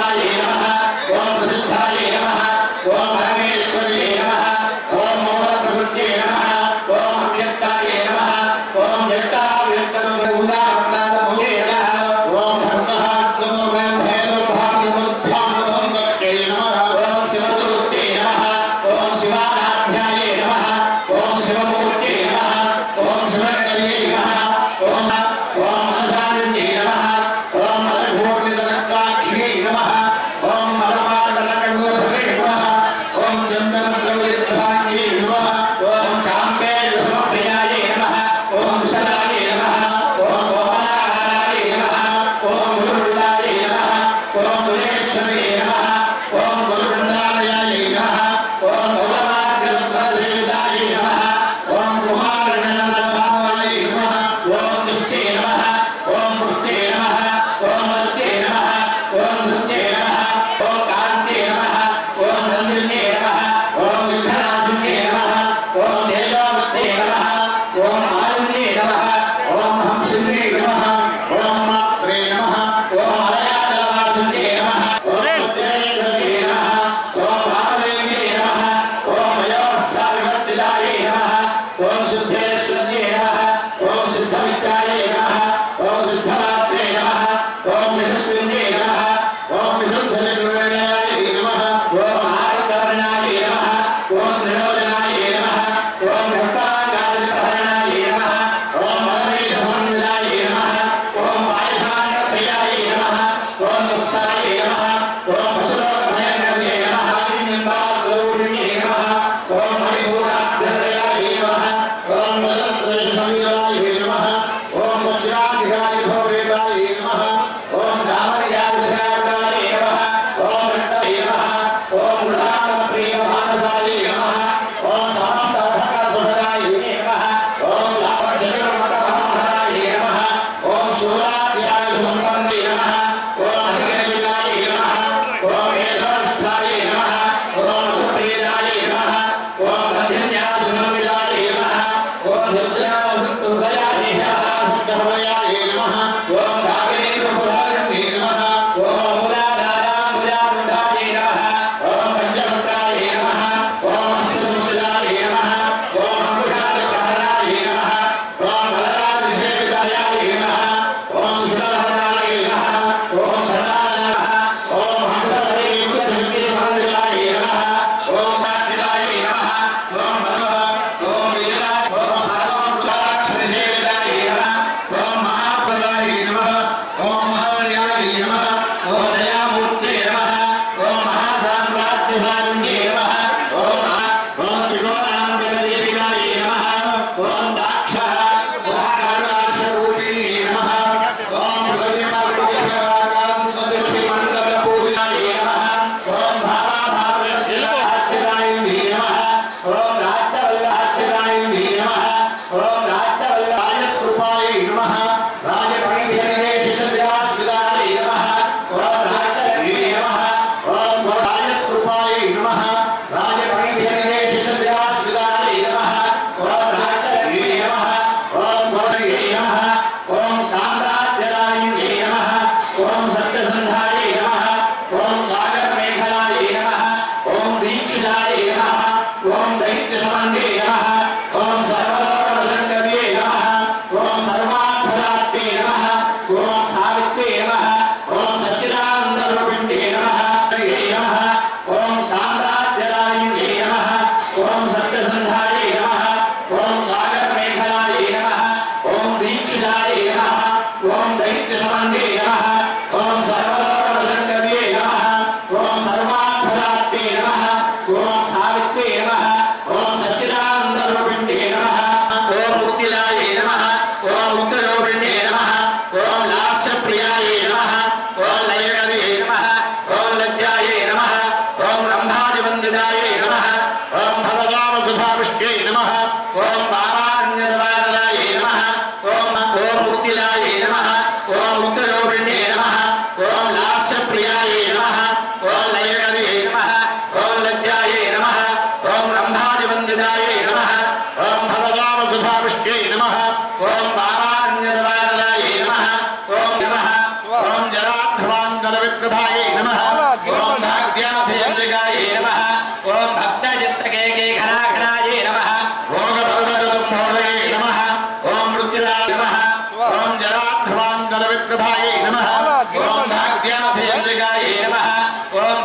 ప్రభారూపాయ నమః. ఓం ప్రసిద్ధాయ मुक्तिदाय नमः ओम मुक्तरूपिण्ये జరాధ్వాంగల విప్రభాయై నమః. ఓం భాగ్యాభియంత్రికాయై నమః. ఓం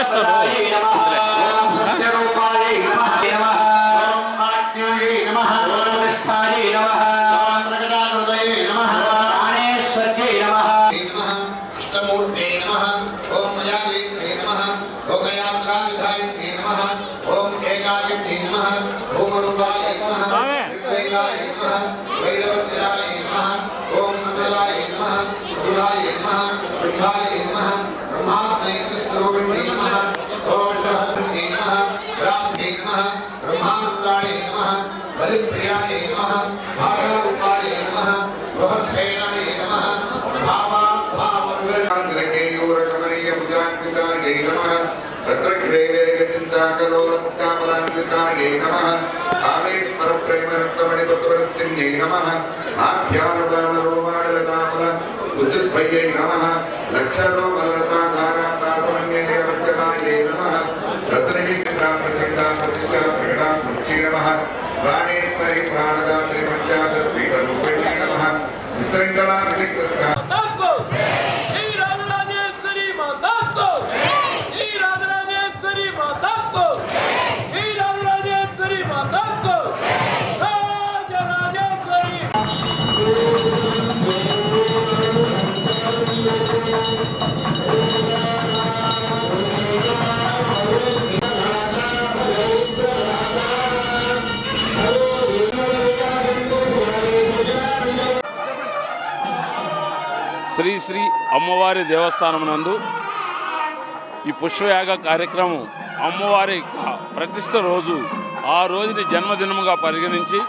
চেষ্টা नमः ब्रह्मानन्दाय नमः बलिप्रियाय नमः भागरूपाय नमः बृहत्सेनाय नमः भावा ूरकमनीयभुजाङ्कितायै नमः भद्रग्रेवेकचिन्ताकलोलमुक्तामलाङ्कितायै नमः कामेश्वरप्रेमरत्नमणिपत्रवस्तिन्यै नमः आभ्यानुगानरोमाणलतामल उचिद्भय्यै नमः लक्षणोमलताधारातासमन्यैरवच्चकायै नमः रत्नगिरिकटा प्रसन्ना प्रतिष्ठा శ్రీ శ్రీ అమ్మవారి దేవస్థానం నందు ఈ పుష్పయాగ కార్యక్రమం అమ్మవారి ప్రతిష్ట రోజు ఆ రోజుని జన్మదినముగా పరిగణించి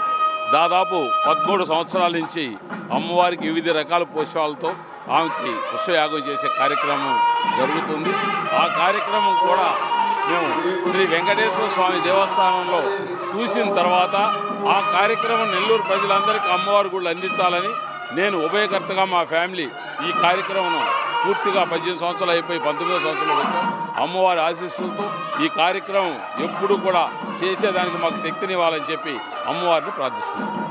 దాదాపు పదమూడు సంవత్సరాల నుంచి అమ్మవారికి వివిధ రకాల పుష్పాలతో ఆమెకి పుష్పయాగం చేసే కార్యక్రమం జరుగుతుంది. ఆ కార్యక్రమం కూడా మేము శ్రీ వెంకటేశ్వర స్వామి దేవస్థానంలో చూసిన తర్వాత ఆ కార్యక్రమం నెల్లూరు ప్రజలందరికీ అమ్మవారి గుళ్ళు అందించాలని నేను ఉభయకర్తగా మా ఫ్యామిలీ ఈ కార్యక్రమం పూర్తిగా పద్దెనిమిది సంవత్సరాలు అయిపోయి పంతొమ్మిదో సంవత్సరాలు వచ్చాం. అమ్మవారి ఆశీస్సులతో ఈ కార్యక్రమం ఎప్పుడూ కూడా చేసేదానికి మాకు శక్తినివ్వాలని చెప్పి అమ్మవారిని ప్రార్థిస్తున్నాను